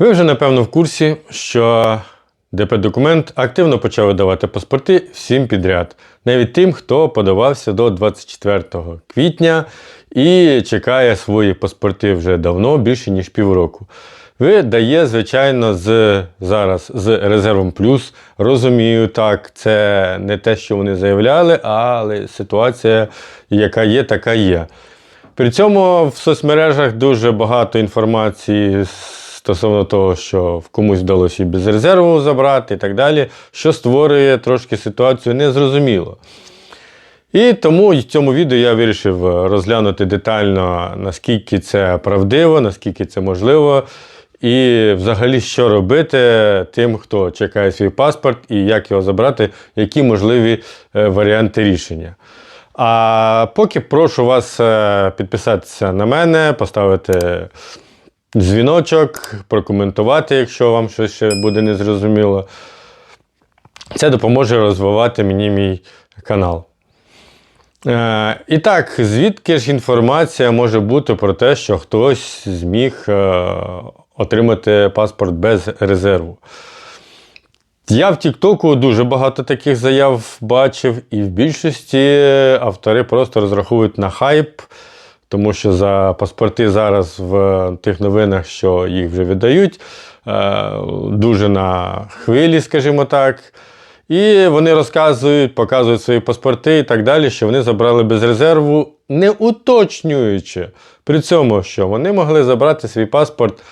Ви вже напевно в курсі, що ДП-документ активно почав видавати паспорти всім підряд, навіть тим, хто подавався до 24 квітня і чекає свої паспорти вже давно, більше ніж півроку. Видає, звичайно, з зараз з резервом плюс. Розумію, так, це не те, що вони заявляли, але ситуація, яка є, така є. При цьому в соцмережах дуже багато інформації стосовно того, що в комусь вдалося і без резерву забрати і так далі, що створює трошки ситуацію незрозуміло. І тому в цьому відео я вирішив розглянути детально, наскільки це правдиво, наскільки це можливо, і взагалі, що робити тим, хто чекає свій паспорт, і як його забрати, які можливі е, варіанти рішення. А поки прошу вас е, підписатися на мене, поставити дзвіночок, прокоментувати, якщо вам щось ще буде незрозуміло. Це допоможе розвивати мені мій канал. Е, і так, звідки ж інформація може бути про те, що хтось зміг е, отримати паспорт без резерву? Я в Тіктоку дуже багато таких заяв бачив, і в більшості автори просто розраховують на хайп, тому що за паспорти зараз в тих новинах, що їх вже видають, е, дуже на хвилі, скажімо так. І вони розказують, показують свої паспорти і так далі, що вони забрали без резерву, не уточнюючи при цьому, що вони могли забрати свій паспорт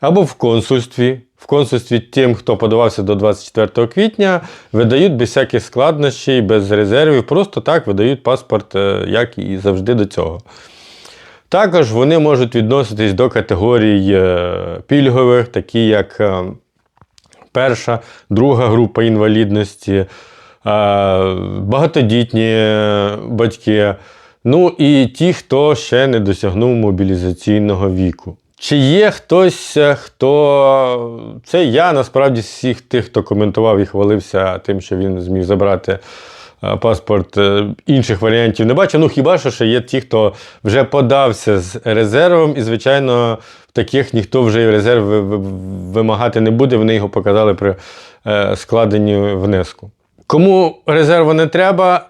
або в консульстві. В консульстві тим, хто подавався до 24 квітня, видають без всяких складнощів, без резервів, просто так видають паспорт, е, як і завжди до цього. Також вони можуть відноситись до категорій е, пільгових, такі як е, перша, друга група інвалідності, багатодітні батьки, ну і ті, хто ще не досягнув мобілізаційного віку. Чи є хтось, е, хто. Це я насправді з всіх тих, хто коментував і хвалився тим, що він зміг забрати е, паспорт е, інших варіантів не бачу. Ну хіба що ще є ті, хто вже подався з резервом, і, звичайно, таких ніхто вже і резерв вимагати не буде. Вони його показали при складенні внеску. Кому резерву не треба,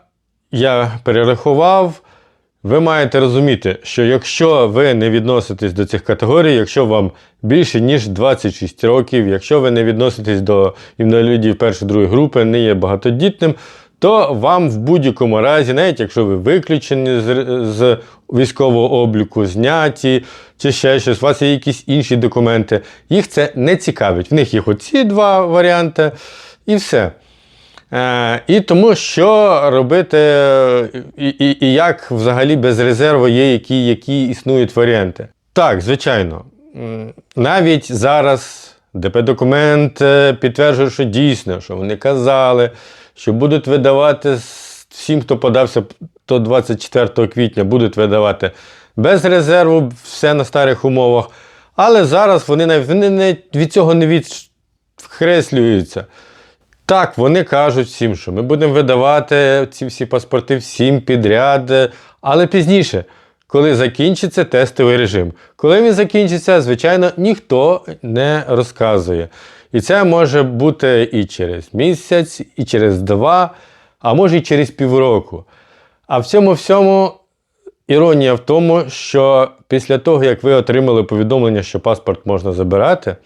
я перерахував. Ви маєте розуміти, що якщо ви не відноситесь до цих категорій, якщо вам більше ніж 26 років, якщо ви не відноситесь до інвалідів першої другої групи, не є багатодітним, то вам в будь-якому разі, навіть якщо ви виключені з, з військового обліку, зняті чи ще щось, у вас є якісь інші документи, їх це не цікавить. В них є оці два варіанти, і все. Е, і тому, що робити, і, і, і як взагалі без резерву є, які, які існують варіанти. Так, звичайно. Навіть зараз ДП-документ е, підтверджує, що дійсно, що вони казали, що будуть видавати всім, хто подався до 24 квітня, будуть видавати без резерву, все на старих умовах. Але зараз вони навіть вони не, від цього не відкреслюються. Так, вони кажуть всім, що ми будемо видавати ці всі паспорти всім підряд, але пізніше, коли закінчиться тестовий режим. Коли він закінчиться, звичайно, ніхто не розказує. І це може бути і через місяць, і через два, а може і через півроку. А в цьому всьому іронія в тому, що після того, як ви отримали повідомлення, що паспорт можна забирати,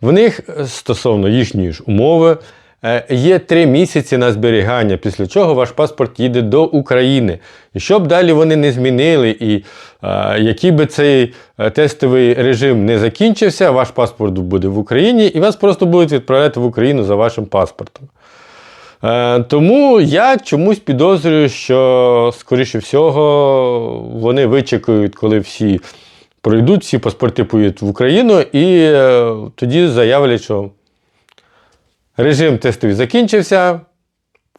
в них стосовно їхньої ж умови. Е, є три місяці на зберігання, після чого ваш паспорт їде до України. І щоб далі вони не змінили, і а, який би цей е, тестовий режим не закінчився, ваш паспорт буде в Україні, і вас просто будуть відправляти в Україну за вашим паспортом. Е, тому я чомусь підозрюю, що, скоріше всього, вони вичекають, коли всі пройдуть, всі паспорти поїдуть в Україну, і е, тоді заявлять, що Режим тестовий закінчився,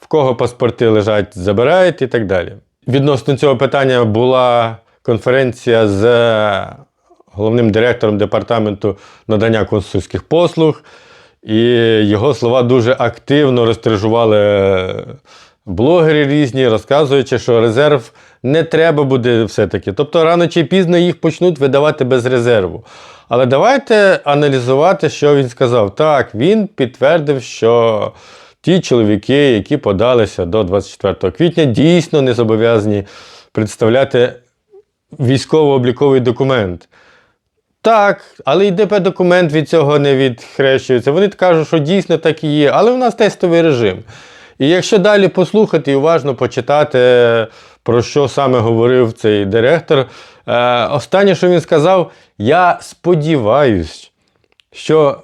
в кого паспорти лежать, забирають і так далі. Відносно цього питання була конференція з головним директором департаменту надання консульських послуг, і його слова дуже активно розтражували блогери різні, розказуючи, що резерв не треба буде все-таки. Тобто рано чи пізно їх почнуть видавати без резерву. Але давайте аналізувати, що він сказав. Так, він підтвердив, що ті чоловіки, які подалися до 24 квітня, дійсно не зобов'язані представляти військово-обліковий документ. Так, але й ДП-документ від цього не відхрещується. Вони кажуть, що дійсно так і є, але у нас тестовий режим. І якщо далі послухати і уважно почитати, про що саме говорив цей директор, е, останнє, що він сказав, я сподіваюсь, що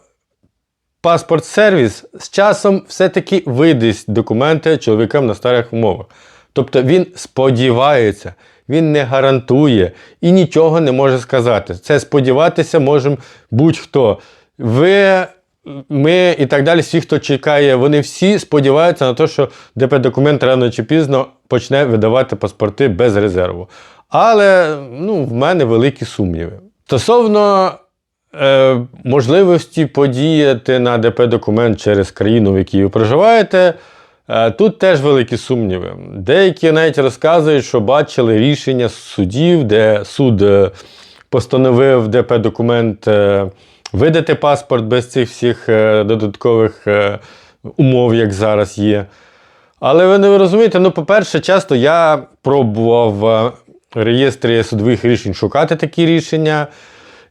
паспорт сервіс з часом все-таки видасть документи чоловікам на старих умовах. Тобто він сподівається, він не гарантує і нічого не може сказати. Це сподіватися може будь-хто. Ви, ми і так далі, всі, хто чекає, вони всі сподіваються на те, що ДП-документ рано чи пізно почне видавати паспорти без резерву. Але ну, в мене великі сумніви. Стосовно е, можливості подіяти на ДП-документ через країну, в якій ви проживаєте. Е, Тут теж великі сумніви. Деякі навіть розказують, що бачили рішення судів, де суд е, постановив ДП-документ е, видати паспорт без цих всіх е, додаткових е, умов, як зараз є. Але ви не розумієте, ну, по-перше, часто я пробував в реєстрі судових рішень шукати такі рішення,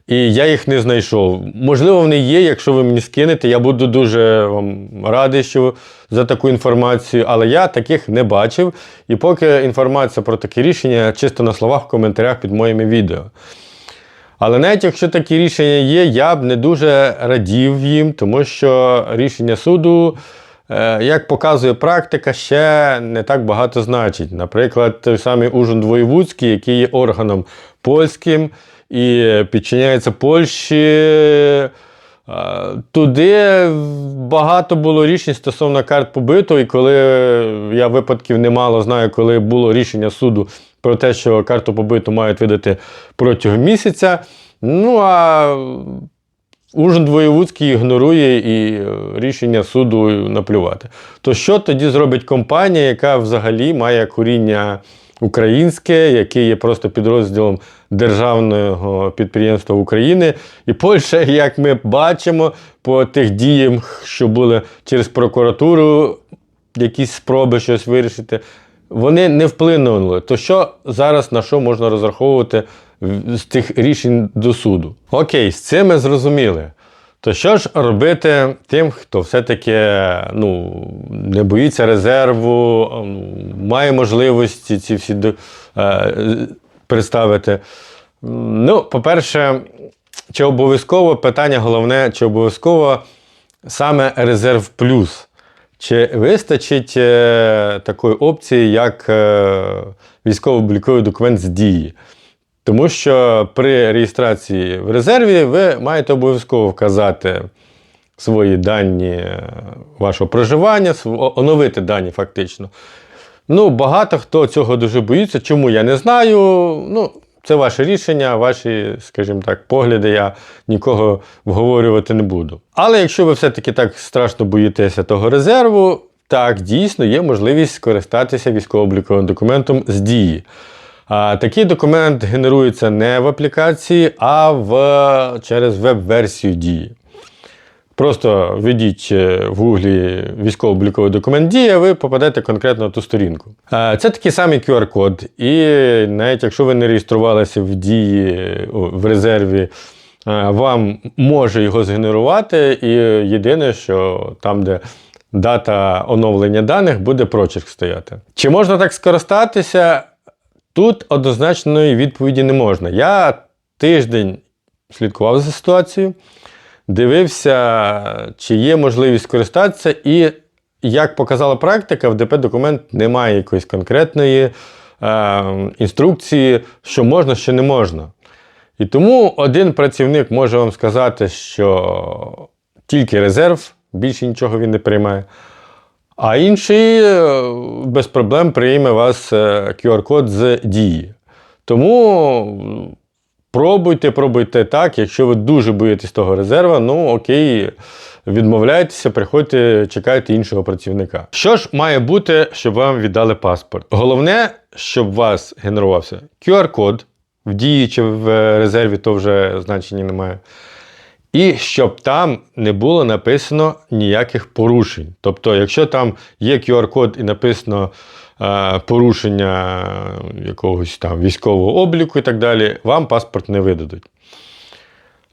і я їх не знайшов. Можливо, вони є, якщо ви мені скинете, я буду дуже вам радий, що за таку інформацію, але я таких не бачив. І поки інформація про такі рішення чисто на словах в коментарях під моїми відео. Але навіть якщо такі рішення є, я б не дуже радів їм, тому що рішення суду, е, як показує практика, ще не так багато значить. Наприклад, той самий Ужин Воєвудський, який є органом польським і підчиняється Польщі. е, Туди багато було рішень стосовно карт побиту, і коли я випадків немало знаю, коли було рішення суду про те, що карту побиту мають видати протягом місяця. Ну а Ужин Воєвудський ігнорує і е, рішення суду наплювати. То що тоді зробить компанія, яка взагалі має коріння українське, яке є просто підрозділом державного підприємства України. І Польща, як ми бачимо, по тих діям, що були через прокуратуру, якісь спроби щось вирішити, вони не вплинули. То що зараз на що можна розраховувати з тих рішень до суду? Окей, з цим ми зрозуміли. То що ж робити тим, хто все-таки ну, не боїться резерву, має можливості ці всі е, представити? Ну, по-перше, чи обов'язково питання головне, чи обов'язково саме резерв плюс? Чи вистачить е, такої опції, як е, військово-обліковий документ з дії? Тому що при реєстрації в резерві ви маєте обов'язково вказати свої дані е, вашого проживання, оновити дані фактично. Ну, багато хто цього дуже боїться. Чому я не знаю. Ну, це ваше рішення, ваші, скажімо так, погляди. Я нікого вговорювати не буду. Але якщо ви все-таки так страшно боїтеся того резерву, так дійсно є можливість скористатися військово-обліковим документом з дії. А, такий документ генерується не в аплікації, а в, через веб-версію дії. Просто введіть е, в гуглі військово-обліковий документ дія, ви попадете конкретно на ту сторінку. Це такий самий QR-код. І навіть якщо ви не реєструвалися в дії в резерві, е, вам може його згенерувати. І єдине, що там, де дата оновлення даних, буде прочерк стояти. Чи можна так скористатися? Тут однозначної відповіді не можна. Я тиждень слідкував за ситуацією дивився, чи є можливість скористатися, і як показала практика, в ДП документ немає якоїсь конкретної е, інструкції, що можна, що не можна. І тому один працівник може вам сказати, що тільки резерв, більше нічого він не приймає. А інший е, без проблем прийме вас е, QR-код з дії. Тому пробуйте, пробуйте так. Якщо ви дуже боїтесь того резерва, ну окей, відмовляйтеся, приходьте, чекайте іншого працівника. Що ж має бути, щоб вам віддали паспорт? Головне, щоб у вас генерувався QR-код в дії в е, резерві, то вже значення немає. І щоб там не було написано ніяких порушень. Тобто, якщо там є QR-код і написано порушення якогось там військового обліку і так далі, вам паспорт не видадуть.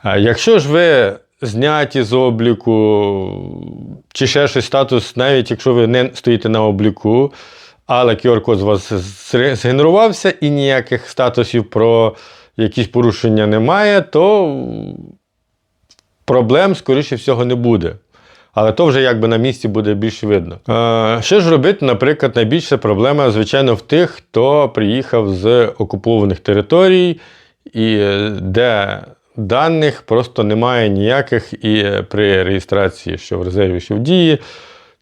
Якщо ж ви зняті з обліку, чи ще щось статус, навіть якщо ви не стоїте на обліку, але QR-код з вас згенерувався і ніяких статусів про якісь порушення немає, то проблем, скоріше всього, не буде. Але то вже якби на місці буде більш видно. Е, що ж робити, наприклад, найбільша проблема, звичайно, в тих, хто приїхав з окупованих територій, і е, де даних просто немає ніяких, і е, при реєстрації, що в резерві, що в дії,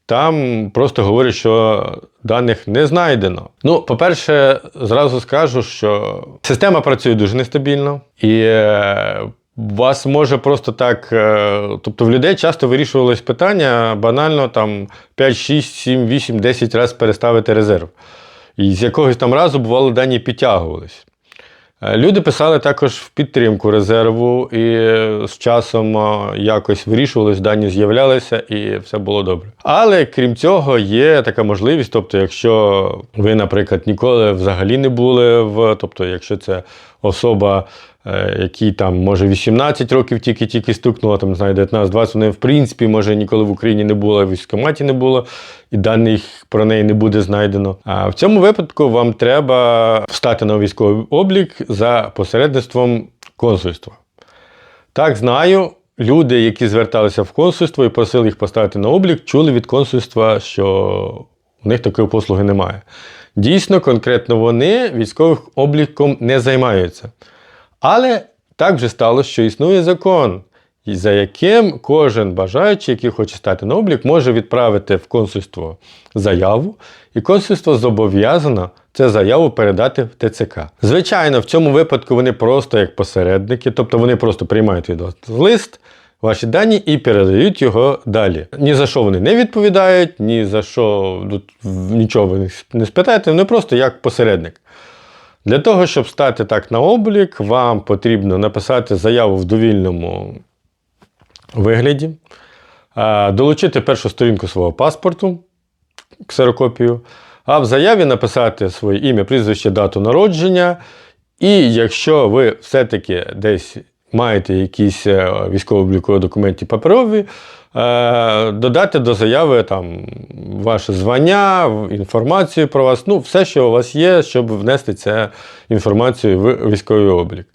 там просто говорять, що даних не знайдено. Ну, по-перше, зразу скажу, що система працює дуже нестабільно, і е, вас може просто так. е, Тобто в людей часто вирішувалось питання банально там 5, 6, 7, 8, 10 разів переставити резерв. І з якогось там разу бувало дані підтягувались. Е, Люди писали також в підтримку резерву, і е, з часом якось вирішувалось, дані з'являлися, і все було добре. Але крім цього, є така можливість. Тобто, якщо ви, наприклад, ніколи взагалі не були в, тобто, якщо це особа, якій там може 18 років тільки-тільки стукнуло, там не знаю, 19-20, вони в принципі може ніколи в Україні не було, в військкоматі не було, і даних про неї не буде знайдено. А в цьому випадку вам треба встати на військовий облік за посередництвом консульства. Так, знаю. Люди, які зверталися в консульство і просили їх поставити на облік, чули від консульства, що у них такої послуги немає. Дійсно, конкретно вони військовим обліком не займаються. Але так вже сталося, що існує закон, за яким кожен бажаючий, який хоче стати на облік, може відправити в консульство заяву, і консульство зобов'язано цю заяву передати в ТЦК. Звичайно, в цьому випадку вони просто як посередники, тобто вони просто приймають від вас лист, ваші дані і передають його далі. Ні за що вони не відповідають, ні за що тут нічого ви не спитаєте, вони просто як посередник. Для того, щоб стати так на облік, вам потрібно написати заяву в довільному вигляді, е, долучити першу сторінку свого паспорту, ксерокопію, а в заяві написати своє ім'я, прізвище, дату народження. І якщо ви все-таки десь маєте якісь е, військово-облікові документи паперові, додати до заяви там, ваше звання, інформацію про вас, ну, все, що у вас є, щоб внести цю інформацію в військовий облік.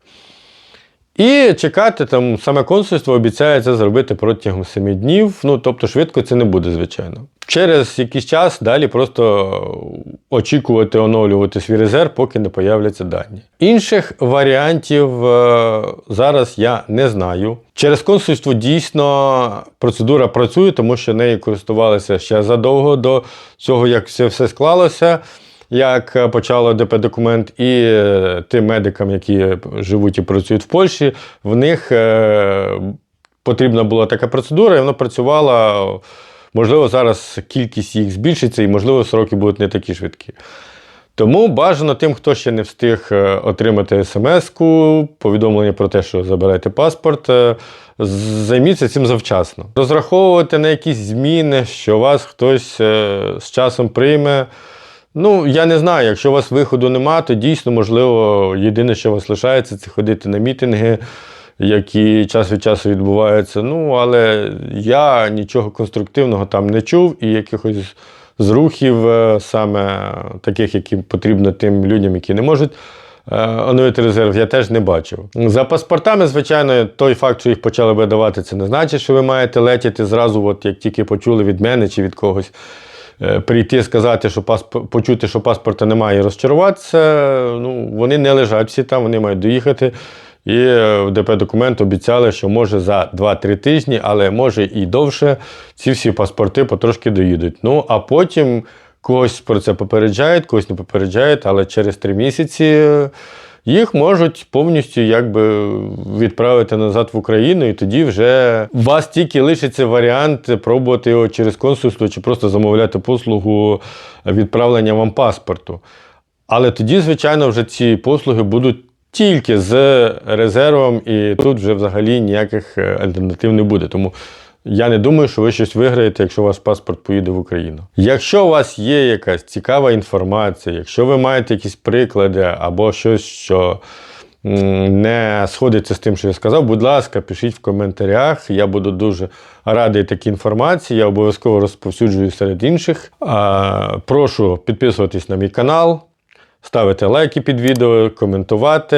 І чекати там саме консульство обіцяє це зробити протягом 7 днів. Ну тобто швидко це не буде, звичайно. Через якийсь час далі просто очікувати оновлювати свій резерв, поки не появляться дані. Інших варіантів е, зараз я не знаю. Через консульство дійсно процедура працює, тому що нею користувалися ще задовго до цього, як все, все склалося як почало ДП документ, і е, тим медикам, які живуть і працюють в Польщі, в них е, потрібна була така процедура, і вона працювала. Можливо, зараз кількість їх збільшиться, і, можливо, сроки будуть не такі швидкі. Тому бажано тим, хто ще не встиг е, отримати смс-ку, повідомлення про те, що заберете паспорт, е, займіться цим завчасно. Розраховувати на якісь зміни, що вас хтось е, з часом прийме. Ну, я не знаю, якщо у вас виходу нема, то дійсно, можливо, єдине, що у вас лишається, це ходити на мітинги, які час від часу відбуваються. Ну, але я нічого конструктивного там не чув і якихось зрухів, е, саме таких, які потрібно тим людям, які не можуть. е, Оновити резерв я теж не бачив. За паспортами, звичайно, той факт, що їх почали видавати, це не значить, що ви маєте летіти зразу, от як тільки почули від мене чи від когось е, прийти сказати, що паспорт, почути, що паспорта немає, і розчаруватися. Ну, вони не лежать всі там, вони мають доїхати. І в ДП документ обіцяли, що може за 2-3 тижні, але може і довше ці всі паспорти потрошки доїдуть. Ну, а потім когось про це попереджають, когось не попереджають, але через 3 місяці. е, їх можуть повністю якби відправити назад в Україну, і тоді вже у вас тільки лишиться варіант пробувати його через консульство чи просто замовляти послугу відправлення вам паспорту. Але тоді, звичайно, вже ці послуги будуть тільки з резервом, і тут вже взагалі ніяких е, альтернатив не буде. Тому я не думаю, що ви щось виграєте, якщо ваш паспорт поїде в Україну. Якщо у вас є якась цікава інформація, якщо ви маєте якісь приклади або щось, що не сходиться з тим, що я сказав, будь ласка, пишіть в коментарях. Я буду дуже радий такій інформації. Я обов'язково розповсюджую серед інших. Прошу підписуватись на мій канал, ставити лайки під відео, коментувати.